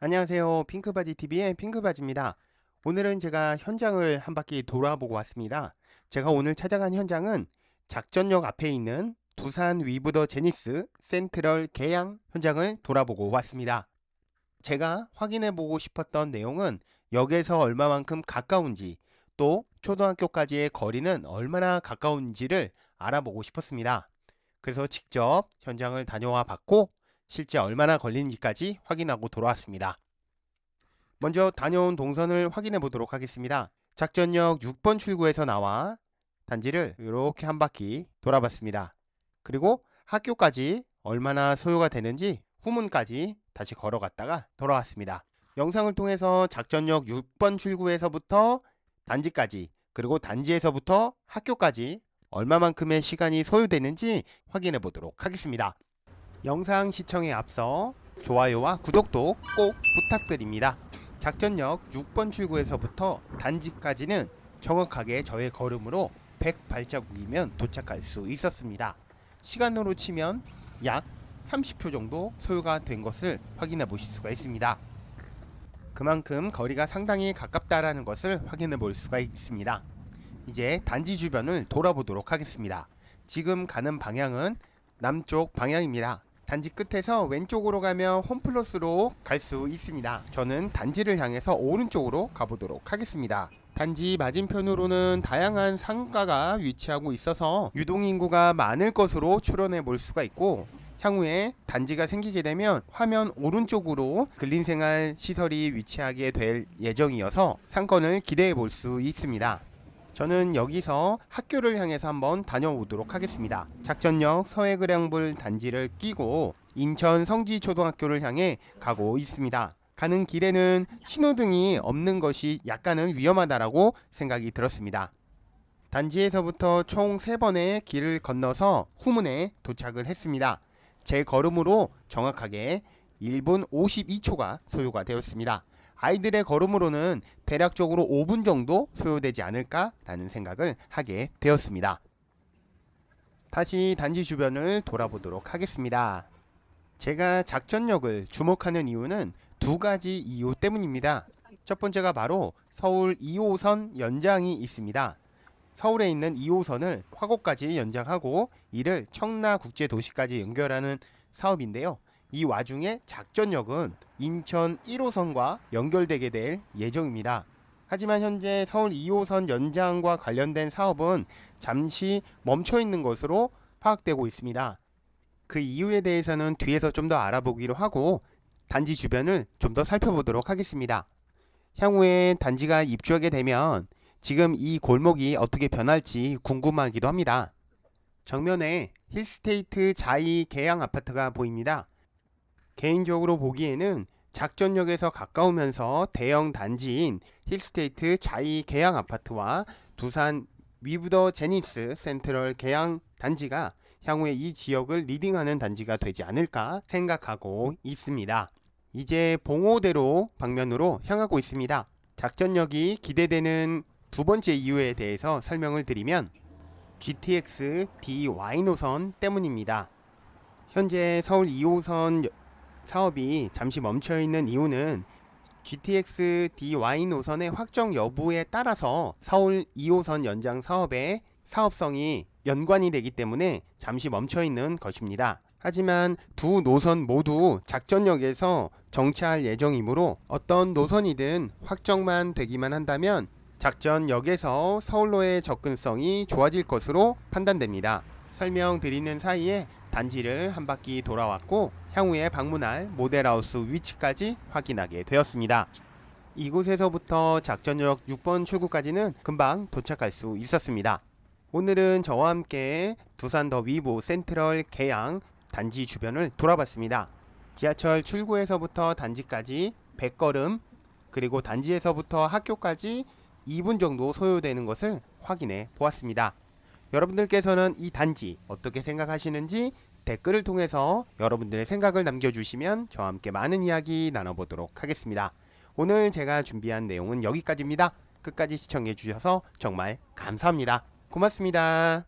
안녕하세요. 핑크바지TV의 핑크바지입니다. 오늘은 제가 현장을 한 바퀴 돌아보고 왔습니다. 제가 오늘 찾아간 현장은 작전역 앞에 있는 두산 위브더 제니스 센트럴 개양 현장을 돌아보고 왔습니다. 제가 확인해 보고 싶었던 내용은 역에서 얼마만큼 가까운지 또 초등학교까지의 거리는 얼마나 가까운지를 알아보고 싶었습니다. 그래서 직접 현장을 다녀와 봤고 실제 얼마나 걸리는지까지 확인하고 돌아왔습니다. 먼저 다녀온 동선을 확인해 보도록 하겠습니다. 작전역 6번 출구에서 나와 단지를 이렇게 한 바퀴 돌아봤습니다. 그리고 학교까지 얼마나 소요가 되는지 후문까지 다시 걸어갔다가 돌아왔습니다. 영상을 통해서 작전역 6번 출구에서부터 단지까지 그리고 단지에서부터 학교까지 얼마만큼의 시간이 소요되는지 확인해 보도록 하겠습니다. 영상 시청에 앞서 좋아요와 구독도 꼭 부탁드립니다. 작전역 6번 출구에서부터 단지까지는 정확하게 저의 걸음으로 100발자국이면 도착할 수 있었습니다. 시간으로 치면 약 30초 정도 소요가 된 것을 확인해 보실 수가 있습니다. 그만큼 거리가 상당히 가깝다라는 것을 확인해 볼 수가 있습니다. 이제 단지 주변을 돌아보도록 하겠습니다. 지금 가는 방향은 남쪽 방향입니다. 단지 끝에서 왼쪽으로 가면 홈플러스로 갈 수 있습니다. 저는 단지를 향해서 오른쪽으로 가보도록 하겠습니다. 단지 맞은편으로는 다양한 상가가 위치하고 있어서 유동인구가 많을 것으로 추론해 볼 수가 있고 향후에 단지가 생기게 되면 화면 오른쪽으로 근린생활 시설이 위치하게 될 예정이어서 상권을 기대해 볼 수 있습니다. 저는 여기서 학교를 향해서 한번 다녀오도록 하겠습니다. 작전역 서해그량불 단지를 끼고 인천 성지초등학교를 향해 가고 있습니다. 가는 길에는 신호등이 없는 것이 약간은 위험하다라고 생각이 들었습니다. 단지에서부터 총 3번의 길을 건너서 후문에 도착을 했습니다. 제 걸음으로 정확하게 1분 52초가 소요가 되었습니다. 아이들의 걸음으로는 대략적으로 5분 정도 소요되지 않을까라는 생각을 하게 되었습니다. 다시 단지 주변을 돌아보도록 하겠습니다. 제가 작전역을 주목하는 이유는 두 가지 이유 때문입니다. 첫 번째가 바로 서울 2호선 연장이 있습니다. 서울에 있는 2호선을 화곡까지 연장하고 이를 청라 국제도시까지 연결하는 사업인데요. 이 와중에 작전역은 인천 1호선과 연결되게 될 예정입니다. 하지만 현재 서울 2호선 연장과 관련된 사업은 잠시 멈춰 있는 것으로 파악되고 있습니다. 그 이유에 대해서는 뒤에서 좀 더 알아보기로 하고 단지 주변을 좀 더 살펴보도록 하겠습니다. 향후에 단지가 입주하게 되면 지금 이 골목이 어떻게 변할지 궁금하기도 합니다. 정면에 힐스테이트 자이 계양 아파트가 보입니다. 개인적으로 보기에는 작전역에서 가까우면서 대형 단지인 힐스테이트 자이 계양 아파트와 두산 위브더 제니스 센트럴 계양 단지가 향후에 이 지역을 리딩하는 단지가 되지 않을까 생각하고 있습니다. 이제 봉오대로 방면으로 향하고 있습니다. 작전역이 기대되는 두 번째 이유에 대해서 설명을 드리면 GTX DY 노선 때문입니다. 현재 서울 2호선 사업이 잠시 멈춰 있는 이유는 GTX DY 노선의 확정 여부에 따라서 서울 2호선 연장 사업의 사업성이 연관이 되기 때문에 잠시 멈춰 있는 것입니다. 하지만 두 노선 모두 작전역에서 정차할 예정이므로 어떤 노선이든 확정만 되기만 한다면 작전역에서 서울로의 접근성이 좋아질 것으로 판단됩니다. 설명드리는 사이에 단지를 한 바퀴 돌아왔고 향후에 방문할 모델하우스 위치까지 확인하게 되었습니다. 이곳에서부터 작전역 6번 출구까지는 금방 도착할 수 있었습니다. 오늘은 저와 함께 두산 더 위브 센트럴 개양 단지 주변을 돌아봤습니다. 지하철 출구에서부터 단지까지 100걸음 그리고 단지에서부터 학교까지 2분 정도 소요되는 것을 확인해 보았습니다. 여러분들께서는 이 단지 어떻게 생각하시는지 댓글을 통해서 여러분들의 생각을 남겨주시면 저와 함께 많은 이야기 나눠보도록 하겠습니다. 오늘 제가 준비한 내용은 여기까지입니다. 끝까지 시청해 주셔서 정말 감사합니다. 고맙습니다.